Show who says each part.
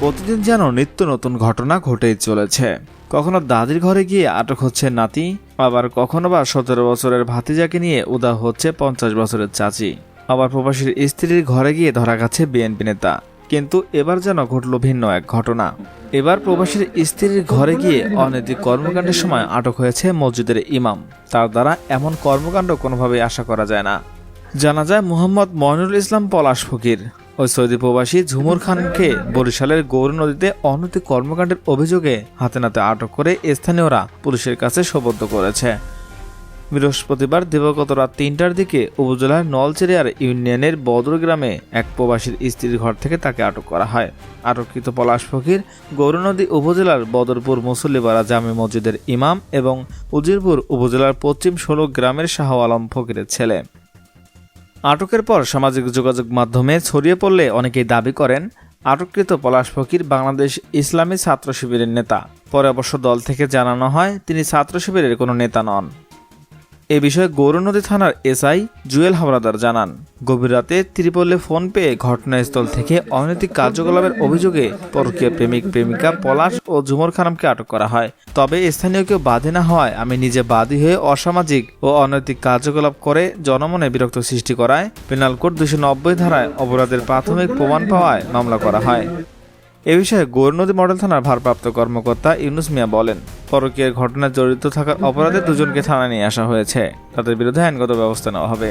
Speaker 1: প্রতিদিন যেন নিত্য নতুন ঘটনা ঘটেই চলেছে। কখনো দাদির ঘরে গিয়ে আটক হচ্ছে নাতি, আবার কখনো বা সতেরো বছরের ভাতিজাকে নিয়ে উদা হচ্ছে পঞ্চাশ বছরের চাচি। আবার প্রবাসীর স্ত্রীর ঘরে গিয়ে ধরা গেছে বিএনপি নেতা। কিন্তু এবার যেন ঘটল ভিন্ন এক ঘটনা। এবার প্রবাসীর স্ত্রীর ঘরে গিয়ে অনৈতিক কর্মকাণ্ডের সময় আটক হয়েছে মসজিদের ইমাম। তার দ্বারা এমন কর্মকাণ্ড কোনোভাবেই আশা করা যায় না। জানা যায়, মোহাম্মদ ময়নুল ইসলাম পলাশ ফকির ওই সৌদি প্রবাসী ঝুমুর খানকে বরিশালের গৌর নদীতে অনৈতিক কর্মকাণ্ডের অভিযোগে হাতে নাতে আটক করে স্থানীয়রা পুলিশের কাছে সোপর্দ করেছে। বৃহস্পতিবার দিবাগত রাত তিনটার দিকে উপজেলার নলচেরিয়ার ইউনিয়নের বদর গ্রামে এক প্রবাসীর স্ত্রীর ঘর থেকে তাকে আটক করা হয়। আটককৃত পলাশ ফকির গৌরনদী উপজেলার বদরপুর মুসল্লিপাড়া জামে মসজিদের ইমাম এবং উজিরপুর উপজেলার পশ্চিম ষোলো গ্রামের শাহ আলম ফকিরের ছেলে। আটকের পর সামাজিক যোগাযোগ মাধ্যমে ছড়িয়ে পড়লে অনেকেই দাবি করেন, আটককৃত পলাশ ফকির বাংলাদেশ ইসলামী ছাত্র শিবিরের নেতা। পরে অবশ্য দল থেকে জানানো হয়, তিনি ছাত্র শিবিরের কোনো নেতা নন। এ বিষয়ে গৌরনদী থানার এসআই জুয়েল হামলাদার জানান। গভীর রাতে ত্রিপলে ফোন পেয়ে ঘটনাস্থল থেকে অনৈতিক কার্যকলাপের অভিযোগে পরকীয় প্রেমিক, প্রেমিকা পলাশ ও ঝুমর খানমকে আটক করা হয়। তবে স্থানীয় কেউ বাদী না হওয়ায় আমি নিজে বাদী হয়ে অসামাজিক ও অনৈতিক কার্যকলাপ করে জনমনে বিরক্ত সৃষ্টি করায় পেনাল কোড দুশো নব্বই ধারায় অপরাধের প্রাথমিক প্রমাণ পাওয়ায় মামলা করা হয়। এ বিষয়ে গৌরনদী মডেল থানার ভারপ্রাপ্ত কর্মকর্তা ইউনুস মিয়া বলেন পরকীয় ঘটনায় জড়িত থাকার অপরাধে দুজনকে থানায় নিয়ে আসা হয়েছে। তাদের বিরুদ্ধে আইনগত ব্যবস্থা নেওয়া হবে।